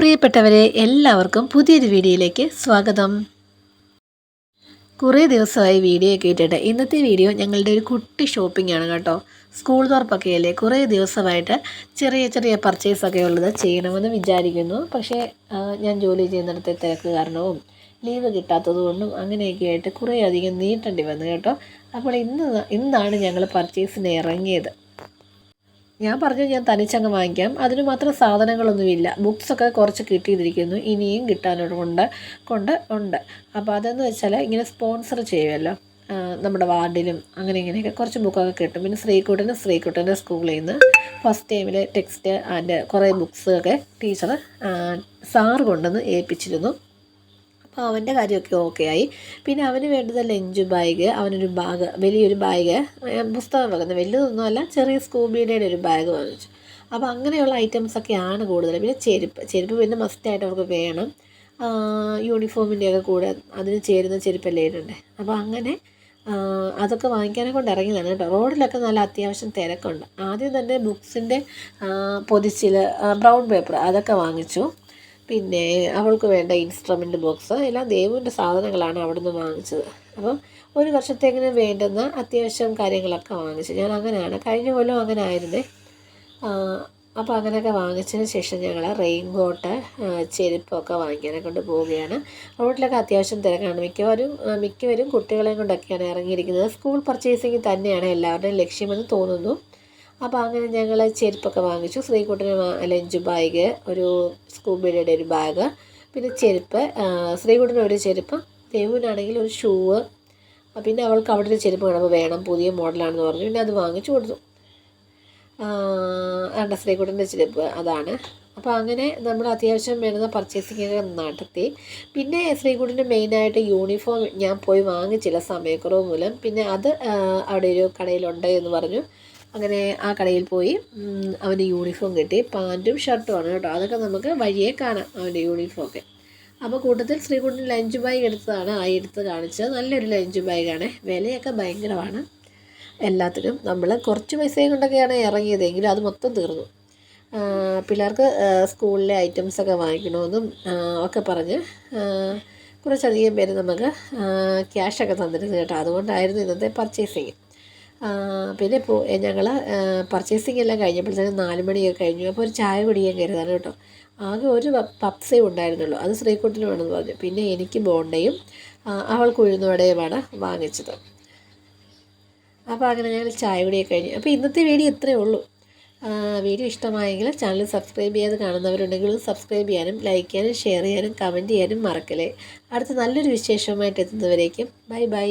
പ്രിയപ്പെട്ടവരെ എല്ലാവർക്കും പുതിയൊരു വീഡിയോയിലേക്ക് സ്വാഗതം. കുറേ ദിവസമായി വീഡിയോ ഒക്കെ ഇട്ടിട്ട് ഇന്നത്തെ വീഡിയോ ഞങ്ങളുടെ ഒരു കുട്ടി ഷോപ്പിംഗ് ആണ് കേട്ടോ. സ്കൂൾ തുറപ്പൊക്കെ അല്ലേ കുറേ ദിവസമായിട്ട് ചെറിയ ചെറിയ പർച്ചേസൊക്കെ ഉള്ളത് ചെയ്യണമെന്ന് വിചാരിക്കുന്നു. പക്ഷേ ഞാൻ ജോലി ചെയ്യുന്നിടത്തെ തിരക്ക് കാരണവും ലീവ് കിട്ടാത്തത് കൊണ്ടും അങ്ങനെയൊക്കെ ആയിട്ട് കുറേ അധികം നീട്ടേണ്ടി വന്നു കേട്ടോ. അപ്പോൾ ഇന്ന് ഇന്നാണ് ഞങ്ങൾ പർച്ചേസിന് ഇറങ്ങിയത്. ഞാൻ പറഞ്ഞു ഞാൻ തനിച്ചങ്ങ് വാങ്ങിക്കാം. അതിന് മാത്രം സാധനങ്ങളൊന്നുമില്ല. ബുക്സൊക്കെ കുറച്ച് കിട്ടിയിരിക്കുന്നു. ഇനിയും കിട്ടാനുണ്ട് കൊണ്ട് ഉണ്ട്. അപ്പോൾ അതെന്ന് വെച്ചാൽ ഇങ്ങനെ സ്പോൺസർ ചെയ്യുമല്ലോ നമ്മുടെ വാർഡിലും അങ്ങനെ ഇങ്ങനെയൊക്കെ കുറച്ച് ബുക്കൊക്കെ കിട്ടും. പിന്നെ ശ്രീകുട്ടന് ശ്രീകുട്ടന്റെ സ്കൂളിൽ നിന്ന് ഫസ്റ്റ് ടൈമിൽ ടെക്സ്റ്റ് ആൻഡ് കുറേ ബുക്സൊക്കെ ടീച്ചർ സാറ് കൊണ്ടുവന്ന് ഏൽപ്പിച്ചിരുന്നു. അപ്പോൾ അവന്റെ കാര്യമൊക്കെ ഓക്കെ ആയി. പിന്നെ അവന് വേണ്ടത് ലഞ്ച് ബാഗ് അവനൊരു ബാഗ് വലിയൊരു ബാഗ് പുസ്തകം വെക്കുന്ന. വലിയതൊന്നുമല്ല ചെറിയ സ്കൂബിയുടെ ഒരു ബാഗ് വാങ്ങിച്ചു. അപ്പോൾ അങ്ങനെയുള്ള ഐറ്റംസൊക്കെയാണ് കൂടുതൽ. പിന്നെ ചെരുപ്പ് ചെരുപ്പ് പിന്നെ മസ്റ്റായിട്ട് അവർക്ക് വേണം. യൂണിഫോമിന്റെയൊക്കെ കൂടെ അതിന് ചേരുന്ന ചെരുപ്പല്ലേ ഇടണ്ടേ? അപ്പോൾ അങ്ങനെ അതൊക്കെ വാങ്ങിക്കാനെ കൊണ്ട് ഇറങ്ങിയതാണ് കേട്ടോ. റോഡിലൊക്കെ നല്ല അത്യാവശ്യം തിരക്കുണ്ട്. ആദ്യം തന്നെ ബുക്സിന്റെ പൊതിച്ചിൽ ബ്രൗൺ പേപ്പർ അതൊക്കെ വാങ്ങിച്ചു. പിന്നെ അവൾക്ക് വേണ്ട ഇൻസ്ട്രുമെന്റ് ബോക്സ് എല്ലാം ദേവുവിന്റെ സാധനങ്ങളാണ് അവിടുന്ന് വാങ്ങിച്ചത്. അപ്പം ഒരു വർഷത്തേക്കിന് വേണ്ടുന്ന അത്യാവശ്യം കാര്യങ്ങളൊക്കെ വാങ്ങിച്ചു. ഞാൻ അങ്ങനെയാണ്. കഴിഞ്ഞ കൊല്ലം അങ്ങനെ ആയിരുന്നേ അപ്പോൾ അങ്ങനെയൊക്കെ വാങ്ങിച്ചതിന് ശേഷം ഞങ്ങൾ റെയിൻ കോട്ട് ചെരുപ്പൊക്കെ വാങ്ങിക്കാനെ കൊണ്ട് പോവുകയാണ്. റോഡിലൊക്കെ അത്യാവശ്യം തിരക്കാണ്. മിക്കവരും മിക്കവരും കുട്ടികളെയും കൊണ്ടൊക്കെയാണ് ഇറങ്ങിയിരിക്കുന്നത്. സ്കൂൾ പർച്ചേസിങ് തന്നെയാണ് എല്ലാവരുടെയും ലക്ഷ്യമെന്ന് തോന്നുന്നു. അപ്പോൾ അങ്ങനെ ഞങ്ങൾ ചെരുപ്പൊക്കെ വാങ്ങിച്ചു. ശ്രീകുട്ടന് ലഞ്ച് ബാഗ് ഒരു സ്കൂബിയുടെ ഒരു ബാഗ് പിന്നെ ചെരുപ്പ്. ശ്രീകുട്ടന് ഒരു ചെരുപ്പ് ദേവുവിനാണെങ്കിൽ ഒരു ഷൂവ് പിന്നെ അവൾക്ക് അവിടെ ഒരു ചെരുപ്പ് കാണുമ്പോൾ വേണം പുതിയ മോഡലാണെന്ന് പറഞ്ഞു. പിന്നെ അത് വാങ്ങിച്ചു കൊടുത്തു. ആണ്ട ശ്രീകുട്ടന്റെ ചെരുപ്പ് അതാണ്. അപ്പോൾ അങ്ങനെ നമ്മൾ അത്യാവശ്യം വേണ്ടുന്ന പർച്ചേസിംഗ് ഒക്കെ നടത്തി. പിന്നെ ശ്രീകുട്ടന്റെ മെയിനായിട്ട് യൂണിഫോം ഞാൻ പോയി വാങ്ങിച്ചില്ല സമയക്കുറവ് മൂലം. പിന്നെ അത് അവിടെ ഒരു കടയിലുണ്ട് എന്ന് പറഞ്ഞു. അങ്ങനെ ആ കടയിൽ പോയി അവന്റെ യൂണിഫോം കിട്ടി പാന്റും ഷർട്ടുമാണ് കേട്ടോ. അതൊക്കെ നമുക്ക് വഴിയെ കാണാം അവന്റെ യൂണിഫോം ഒക്കെ. അപ്പോൾ കൂട്ടത്തിൽ ശ്രീകുട്ടൻ ലഞ്ച് ബാഗ് എടുത്തതാണ് ആ എടുത്ത് കാണിച്ചത്. നല്ലൊരു ലഞ്ച് ബാഗാണ് വിലയൊക്കെ ഭയങ്കരമാണ്. എല്ലാത്തിനും നമ്മൾ കുറച്ച് പൈസയും കൊണ്ടൊക്കെയാണ് ഇറങ്ങിയതെങ്കിലും അത് മൊത്തം തീർന്നു. പിള്ളേർക്ക് സ്കൂളിലെ ഐറ്റംസൊക്കെ വാങ്ങിക്കണമെന്നും ഒക്കെ പറഞ്ഞ് കുറച്ചധികം പേര് നമുക്ക് ക്യാഷൊക്കെ തന്നിരുന്നു കേട്ടോ. അതുകൊണ്ടായിരുന്നു ഇന്നത്തെ പർച്ചേസിങ് പിന്നെ ഞങ്ങൾ പർച്ചേസിങ് എല്ലാം കഴിഞ്ഞപ്പോഴത്തേനും നാല് മണിയൊക്കെ കഴിഞ്ഞു. അപ്പോൾ ഒരു ചായ കുടിക്കാൻ കരുതാണ് കേട്ടോ. ആകെ ഒരു പപ്സേ ഉണ്ടായിരുന്നുള്ളൂ. അത് ശ്രീകുട്ടിന് വേണമെന്ന് പറഞ്ഞു. പിന്നെ എനിക്ക് ബോണ്ടയും അവൾക്ക് ഉഴുന്നുവടയുമാണ് വാങ്ങിച്ചത്. അപ്പോൾ അങ്ങനെ ഞങ്ങൾ ചായ കുടിയൊക്കെ കഴിഞ്ഞു. അപ്പോൾ ഇന്നത്തെ വീഡിയോ ഇത്രയേ ഉള്ളൂ. വീഡിയോ ഇഷ്ടമായെങ്കിൽ ചാനൽ സബ്സ്ക്രൈബ് ചെയ്യാതെ കാണുന്നവരുണ്ടെങ്കിൽ സബ്സ്ക്രൈബ് ചെയ്യാനും ലൈക്ക് ചെയ്യാനും ഷെയർ ചെയ്യാനും കമന്റ് ചെയ്യാനും മറക്കല്ലേ. അടുത്ത നല്ലൊരു വിശേഷവുമായിട്ട് എത്തുന്നവരേക്കും. Bye bye.